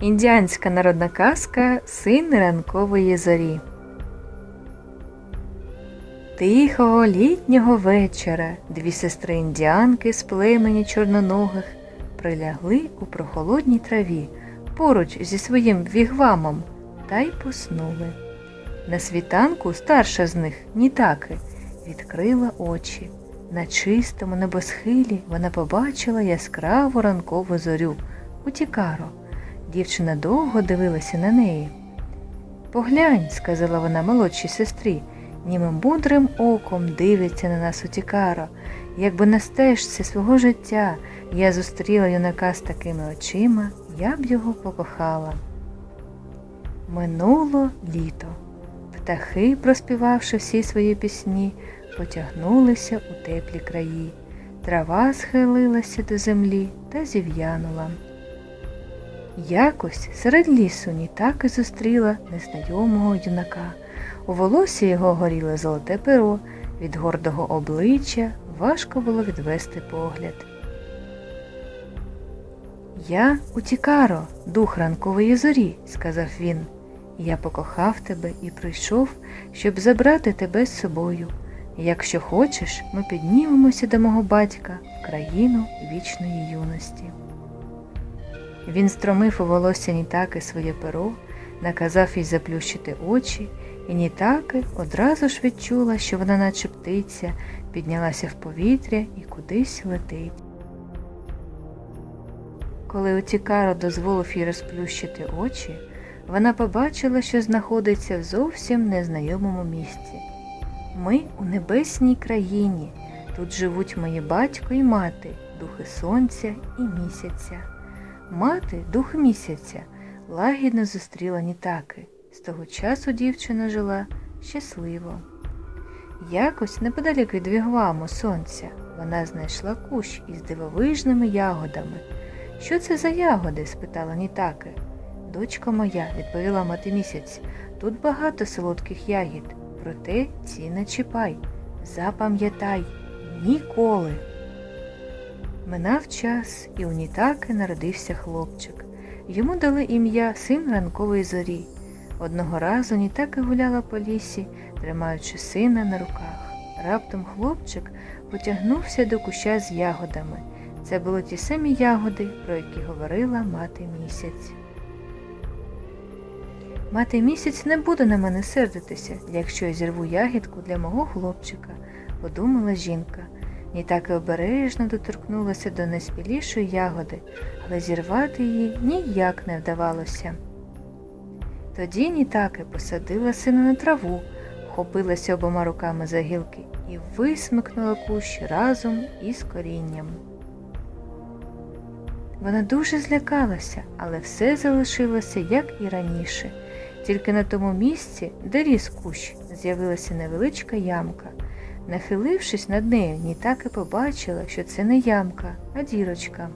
Індіанська народна казка Син ранкової зорі. Тихого літнього вечора дві сестри індіанки з племені чорноногих прилягли у прохолодній траві поруч зі своїм вігвамом та й поснули. На світанку старша з них, Нітаки, відкрила очі. На чистому небосхилі вона побачила яскраву ранкову зорю Утікаро. Дівчина довго дивилася на неї. Поглянь, сказала вона молодшій сестрі, німим мудрим оком дивиться на нас Утікаро. Якби на стежці свого життя я зустріла юнака з такими очима, я б його покохала. Минуло літо. Птахи, проспівавши всі свої пісні, потягнулися у теплі краї. Трава схилилася до землі та зів'янула. Якось серед лісу Нітаки зустріла незнайомого юнака. У волосі його горіло золоте перо, від гордого обличчя важко було відвести погляд. Я Утікаро, дух ранкової зорі, сказав він. Я покохав тебе і прийшов, щоб забрати тебе з собою. Якщо хочеш, ми піднімемося до мого батька в країну вічної юності. Він стромив у волосся Нітаки своє перо, наказав їй заплющити очі, і Нітаки одразу ж відчула, що вона, наче птиця, піднялася в повітря і кудись летить. Коли Утікаро дозволив їй розплющити очі, вона побачила, що знаходиться в зовсім незнайомому місці. Ми у небесній країні. Тут живуть мої батько і мати, духи сонця і місяця. Мати, дух місяця, лагідно зустріла Нітаки. З того часу дівчина жила щасливо. Якось неподалік від вігваму сонця вона знайшла кущ із дивовижними ягодами. Що це за ягоди? спитала Нітаки. Дочка моя, відповіла мати місяць, тут багато солодких ягід, проте ці не чіпай. Запам'ятай ніколи. Минав час, і у Нітаки народився хлопчик. Йому дали ім'я син ранкової зорі. Одного разу Нітака гуляла по лісі, тримаючи сина на руках. Раптом хлопчик потягнувся до куща з ягодами. Це були ті самі ягоди, про які говорила мати місяць. Мати місяць не буде на мене сердитися, якщо я зірву ягідку для мого хлопчика, подумала жінка. Нітаки обережно доторкнулася до найспілішої ягоди, але зірвати її ніяк не вдавалося. Тоді Нітаки посадила сина на траву, вхопилася обома руками за гілки і висмикнула кущ разом із корінням. Вона дуже злякалася, але все залишилося, як і раніше. Тільки на тому місці, де ріс кущ, з'явилася невеличка ямка. Нахилившись над нею, Нітаки побачила, що це не ямка, а дірочка.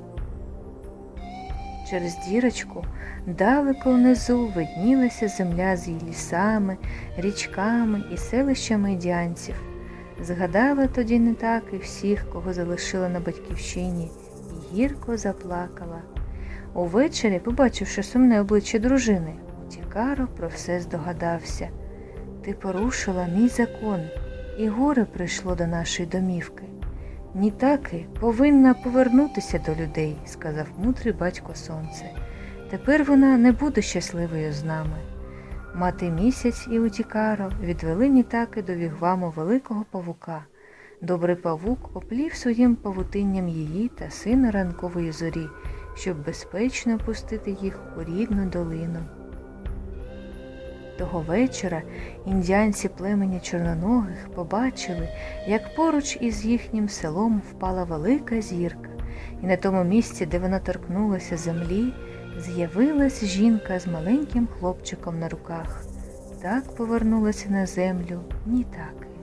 Через дірочку далеко внизу виднілася земля з її лісами, річками і селищами індіанців. Згадала тоді Нітаки всіх, кого залишила на батьківщині, і гірко заплакала. Увечері, побачивши сумне обличчя дружини, Утікаро про все здогадався. Ти порушила мій закон, і горе прийшло до нашої домівки. Нітаки повинна повернутися до людей, сказав мудрий батько сонце. Тепер вона не буде щасливою з нами. Мати місяць і Утікаро відвели Нітаки до вігваму великого павука. Добрий павук оплів своїм павутинням її та сина ранкової зорі, щоб безпечно пустити їх у рідну долину. Того вечора індіанці племені чорноногих побачили, як поруч із їхнім селом впала велика зірка, і на тому місці, де вона торкнулася землі, з'явилась жінка з маленьким хлопчиком на руках. Так повернулася на землю Нітаки.